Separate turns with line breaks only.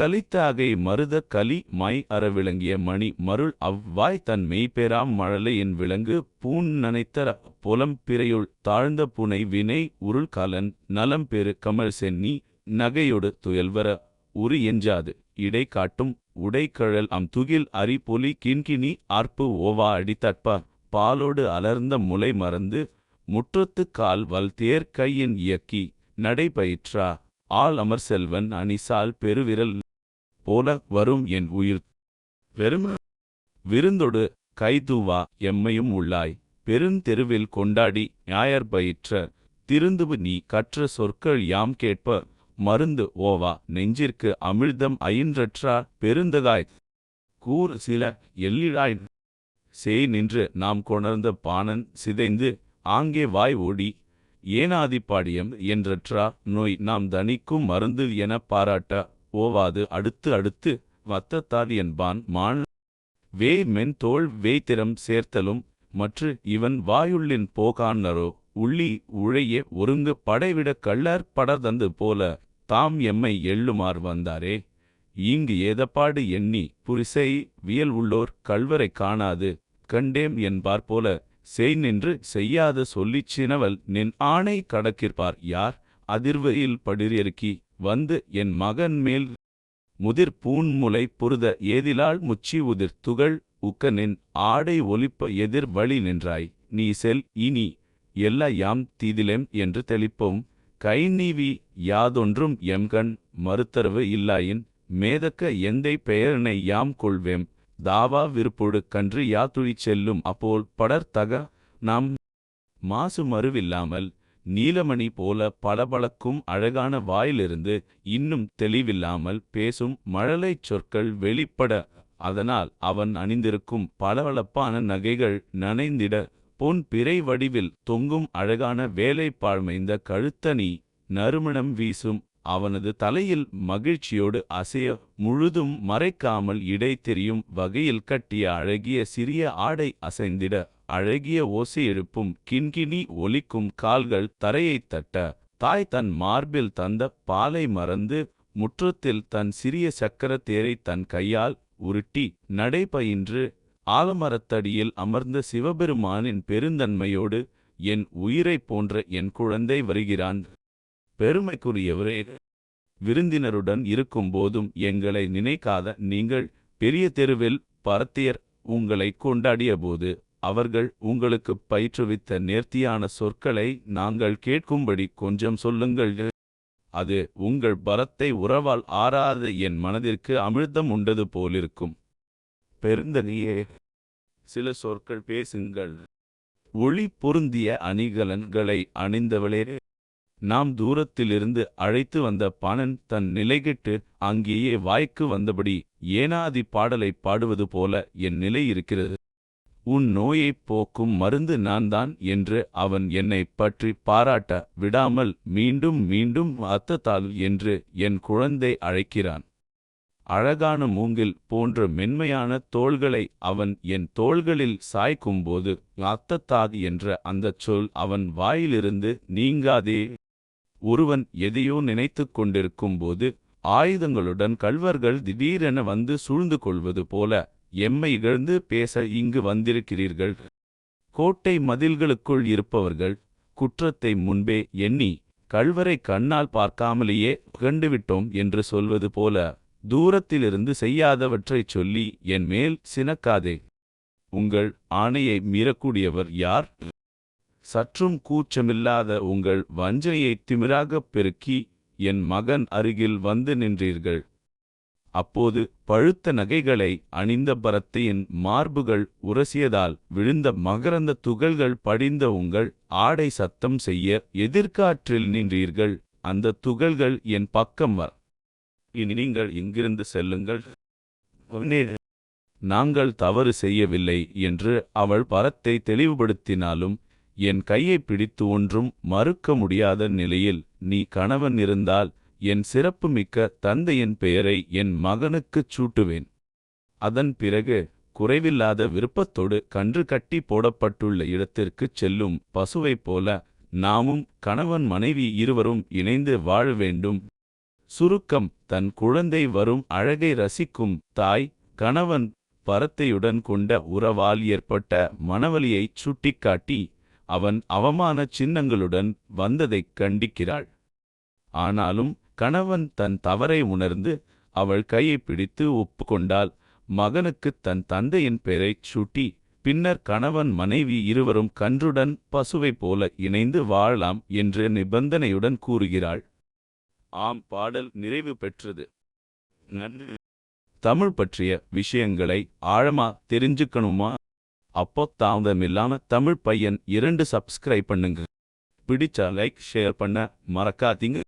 கலித்தாகை மருத கலி மை அற விளங்கிய மணி மருள் அவ்வாய் தன் மெய்பெறாம் மழலையின் விலங்கு பூண் நனைத்தர புலம் பிறையுள் தாழ்ந்த புனை வினை உருள் கலன் நலம் பெரு கமல் சென்னி நகையொடு துயல்வர உரு எஞ்சாது இடை காட்டும் உடைக்கழல் அம் துகில் அரி பொலி கிண்கிணி ஆர்ப்பு ஓவா அடித்தட்பா பாலோடு அலர்ந்த முலை மறந்து முற்றத்து கால் வல் தேர் கையின் இயக்கி நடைபயிற்றா ஆள் அமர் செல்வன் அணிசால் பெருவிரல் போல வரும் என் உயிர். பெரும விருந்தொடு கைதூவா எம்மையும் உள்ளாய். பெருந்தெருவில் கொண்டாடி ஞாயர் பயிற்ற. திருந்துவு நீ கற்ற சொற்கள் யாம் கேட்ப. மருந்து ஓவா நெஞ்சிற்கு அமிழ்தம் அயின்றற்றார் பெருந்ததாய் கூர் சில எல்லிழாய் செய் நின்று நாம் கொணர்ந்த பாணன் சிதைந்து. ஆங்கே வாய் ஓடி. ஏனாதிப்பாடியம் என்றற்றா. நோய் நாம் தணிக்கும் மருந்து எனப் பாராட்ட. ஓவாது. அடுத்து அடுத்து வத்தத்தால் என்பான் மான். வேய் மென் தோள் வேய்த்திறம் சேர்த்தலும் மற்று இவன் வாயுள்ளின் போகான்னரோ உள்ளி உழையே ஒருங்கு படைவிட கள்ளர் படர்தந்து போல தாம் எம்மை எள்ளுமார் வந்தாரே. இங்கு ஏதப்பாடு எண்ணி புரிசை வியல் உள்ளோர் கல்வரை காணாது கண்டேம் என்பார் போல செய் நின்று செய்யாத சொல்லிச் சினவல் நின் ஆணை கடக்கிற்பார் யார்? அதிர்வையில் படிரியருக்கி வந்து என் மகன் மேல் முதிர் பூண்முலை புருத ஏதிலாள் முச்சி உதிர் துகள் உக்கனின் ஆடை ஒலிப்ப எதிர் வழி நின்றாய். நீ செல் இனி எல்லா யாம் தீதிலேம் என்று தெளிப்போம். கை நீவி யாதொன்றும் எம்கண் மறுத்தரவு இல்லாயின் மேதக்க எந்தை பெயரினை யாம் கொள்வேம். தாவா விருப்பொடு கன்று யாத்துழிச் செல்லும் அப்போல் படர்தக நாம் மாசு மறுவில்லாமல் நீலமணி போல பளபளக்கும் அழகான வாயிலிருந்து இன்னும் தெளிவில்லாமல் பேசும் மழலைச் சொற்கள் வெளிப்பட அதனால் அவன் அணிந்திருக்கும் பளபளப்பான நகைகள் நனைந்திட பொன் பிறை வடிவில் தொங்கும் அழகான வேலைப்பாழ்மைந்த கழுத்தணி நறுமணம் வீசும் அவனது தலையில் மகிழ்ச்சியோடு அசைய முழுதும் மறைக்காமல் இடை தெரியும் வகையில் கட்டிய அழகிய சிறிய ஆடை அசைந்திட அழகிய ஓசை எழுப்பும் கிண்கிணி ஒலிக்கும் கால்கள் தரையைத் தட்ட தாய் தன் மார்பில் தந்த பாலை மறந்து முற்றத்தில் தன் சிறிய சக்கரத் தேரை தன் கையால் உருட்டி நடைபயின்று ஆலமரத்தடியில் அமர்ந்த சிவபெருமானின் பெருந்தன்மையோடு என் உயிரைப் போன்ற என் குழந்தை வருகிறான். பெருமைக்குரியவரே விருந்தினருடன் இருக்கும்போதும் எங்களை நினைக்காத நீங்கள் பெரிய தெருவில் பரத்தியர் உங்களை கொண்டாடியபோது அவர்கள் உங்களுக்கு பயிற்றுவித்த நேர்த்தியான சொற்களை நாங்கள் கேட்கும்படி கொஞ்சம் சொல்லுங்கள். அது உங்கள் பரத்தை உறவால் ஆறாத என் மனதிற்கு அமிழ்தம் உண்டது போலிருக்கும். பெருந்தகையே சில சொற்கள் பேசுங்கள். ஒளி பொருந்திய அணிகலன்களை அணிந்தவளே நாம் தூரத்திலிருந்து அழைத்து வந்த பாணன் தன் நிலைகிட்டு அங்கேயே வாய்க்கு வந்தபடி ஏனாதி பாடலைப் பாடுவது போல என் நிலை இருக்கிறது. உன் நோயைப் போக்கும் மருந்து நான்தான் என்று அவன் என்னைப் பற்றி பாராட்ட விடாமல் மீண்டும் மீண்டும் அத்தத்தால் என்று என் குழந்தை அழைக்கிறான். அழகான மூங்கில் போன்ற மென்மையான தோள்களை அவன் என் தோள்களில் சாய்க்கும்போது அத்தத்தாது என்ற அந்தச் சொல் அவன் வாயிலிருந்து நீங்காதே. ஒருவன் எதையோ நினைத்துக் கொண்டிருக்கும்போது ஆயுதங்களுடன் கள்வர்கள் திடீரென வந்து சூழ்ந்து கொள்வது போல எம்மை இகழ்ந்து பேச இங்கு வந்திருக்கிறீர்கள். கோட்டை மதில்களுக்குள் இருப்பவர்கள் குற்றத்தை முன்பே எண்ணி கல்வரை கண்ணால் பார்க்காமலேயே புகண்டுவிட்டோம் என்று சொல்வது போல தூரத்திலிருந்து செய்யாதவற்றைச் சொல்லி என் மேல் சினக்காதே. உங்கள் ஆணையை மீறக்கூடியவர் யார்? சற்றும் கூச்சமில்லாத உங்கள் வஞ்சனையைத் திமிராகப் பெருக்கி என் மகன் அருகில் வந்து நின்றீர்கள். அப்போது பழுத்த நகைகளை அணிந்த பரத்தையின் மார்புகள் உரசியதால் விழுந்த மகரந்த துகள்கள் படிந்த உங்கள் ஆடை சத்தம் செய்ய எதிர்காற்றில் நின்றீர்கள். அந்த துகள்கள் என் பக்கம் வர இனி நீங்கள் இங்கிருந்து செல்லுங்கள். நாங்கள் தவறு செய்யவில்லை என்று அவள் பரத்தை தெளிவுபடுத்தினாலும் என் கையை பிடித்து ஒன்றும் மறுக்க முடியாத நிலையில் நீ கணவன் இருந்தால் என் சிறப்புமிக்க தந்தையின் பெயரை என் மகனுக்குச் சூட்டுவேன். அதன் பிறகு குறைவில்லாத விருப்பத்தோடு கன்று கட்டி போடப்பட்டுள்ள இடத்திற்குச் செல்லும் பசுவைப் போல நாமும் கணவன் மனைவி இருவரும் இணைந்து வாழ வேண்டும். சுருக்கம் தன் குழந்தை வரும் அழகை ரசிக்கும் தாய் கணவன் பரத்தையுடன் கொண்ட உறவால் ஏற்பட்ட மனவலியைச் சுட்டிக்காட்டி அவன் அவமான சின்னங்களுடன் வந்ததைக் கண்டிக்கிறாள். ஆனாலும் கணவன் தன் தவறை உணர்ந்து அவள் கையை பிடித்து ஒப்புக்கொண்டால் மகனுக்குத் தன் தந்தையின் பெயரைச் சூட்டி பின்னர் கணவன் மனைவி இருவரும் கன்றுடன் பசுவைப் போல இணைந்து வாழலாம் என்று நிபந்தனையுடன் கூறுகிறாள். ஆம் பாடல் நிறைவு பெற்றது. நன்றி. தமிழ் பற்றிய விஷயங்களை ஆழமா தெரிஞ்சுக்கணுமா? அப்போ தாமதமில்லாம தமிழ் பையன் இரண்டு சப்ஸ்கிரைப் பண்ணுங்க. பிடிச்சா லைக் ஷேர் பண்ண மறக்காதீங்க.